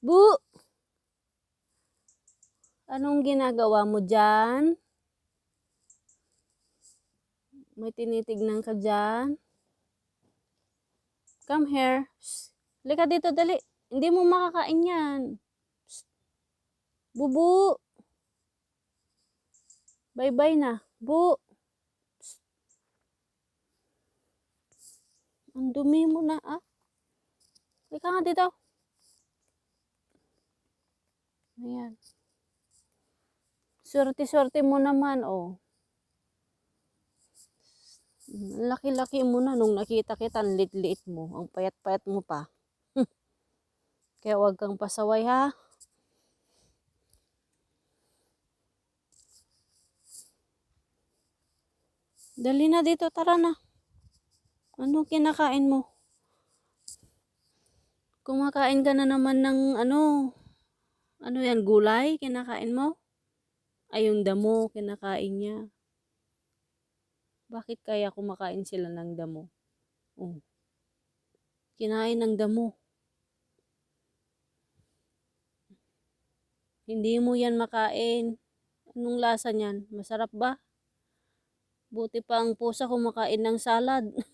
Bu! Anong ginagawa mo dyan? May tinitignan ka dyan? Come here. Halika dito, dali. Hindi mo makakain yan. Bubu! Bye-bye na. Bu! Psst. Ang dumi mo na, ah. Halika nga dito. Ayan. Swerte-swerte mo naman, oh. Laki-laki mo na nung nakita kita, ang lit-liit mo. Ang payat-payat mo pa. Kaya huwag kang pasaway, ha? Dali na dito, tara na. Ano kinakain mo? Kumakain ka na naman ng ano? Ano yan, gulay? Kinakain mo? Ay, yung damo, kinakain niya. Bakit kaya kumakain sila ng damo? Oh. Kinain ng damo. Hindi mo yan makain. Anong lasa niyan? Masarap ba? Buti pa ang pusa kumakain ng salad.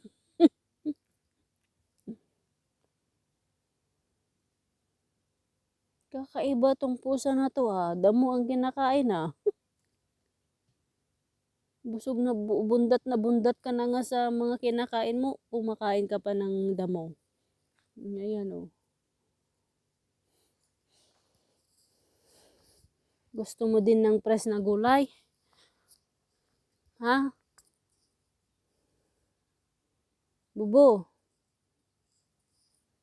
Kakaiba tong pusa na to ha. Damo ang kinakain ha. Busog na bu- bundat na bundat ka na nga sa mga kinakain mo. Kumakain ka pa ng damo. Ayan oh. Gusto mo din ng press na gulay? Ha? Bubo.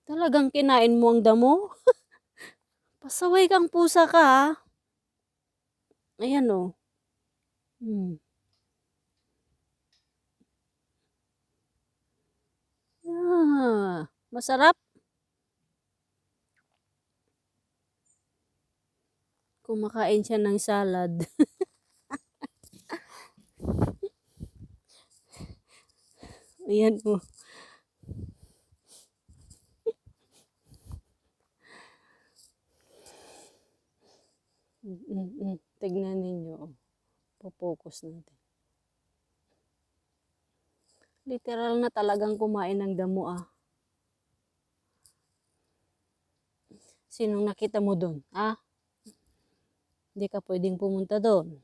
Talagang kinain mo ang damo? Pasaway kang pusa ka ha. Ayan oh. Hmm. Ah, masarap. Kumakain siya ng salad. Ayan oh. Mm, mm, mm. Tignan ninyo. oh. Popokus natin. Literal na talagang kumain ng damo ah. Sinong nakita mo doon? Ah? Hindi ka pwedeng pumunta doon.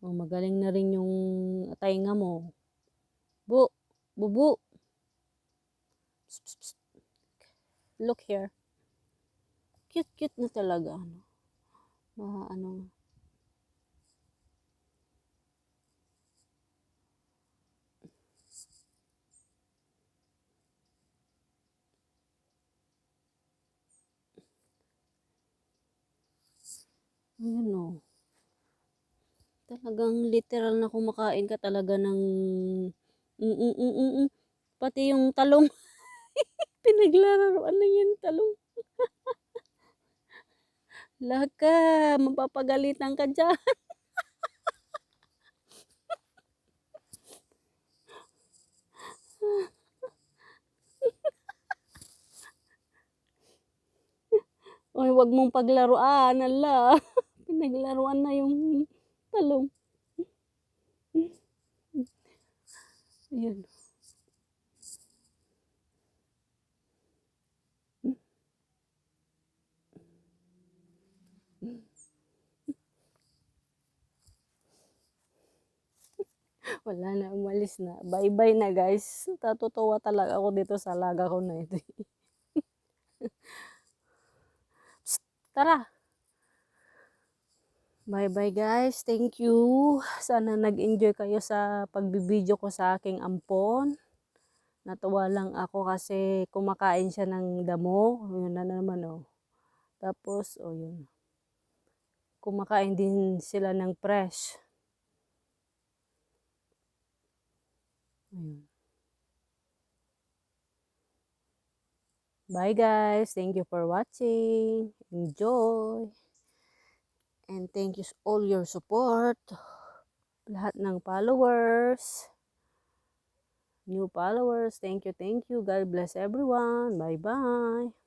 Oh, magaling na rin yung tainga mo. Bu, bubu. Look here. Cute-cute na talaga. Ano? Ma, ano, Ayan o. Talagang literal na kumakain ka talaga ng... Mm, mm, mm, mm, mm. Pati yung talong. Pinaglararoan na yan talong. Laka, mapapagalitan ka dyan. Oy, wag mong paglaruan, ala. Pinaglaruan na yung talong. Ayan. Wala na, umalis na. Bye-bye na guys. Tatutuwa talaga ako dito sa laga ko na ito. Tara. Bye-bye guys. Thank you. Sana nag-enjoy kayo sa pagbibideo ko sa aking ampon. Natuwa lang ako kasi kumakain siya ng damo. Yun na naman oh. Tapos, oh yun. Kumakain din sila ng fresh. Ayun. Bye guys. Thank you for watching. Enjoy. And thank you all your support. Lahat ng followers. new followers. Thank you, thank you. God bless everyone. Bye-bye.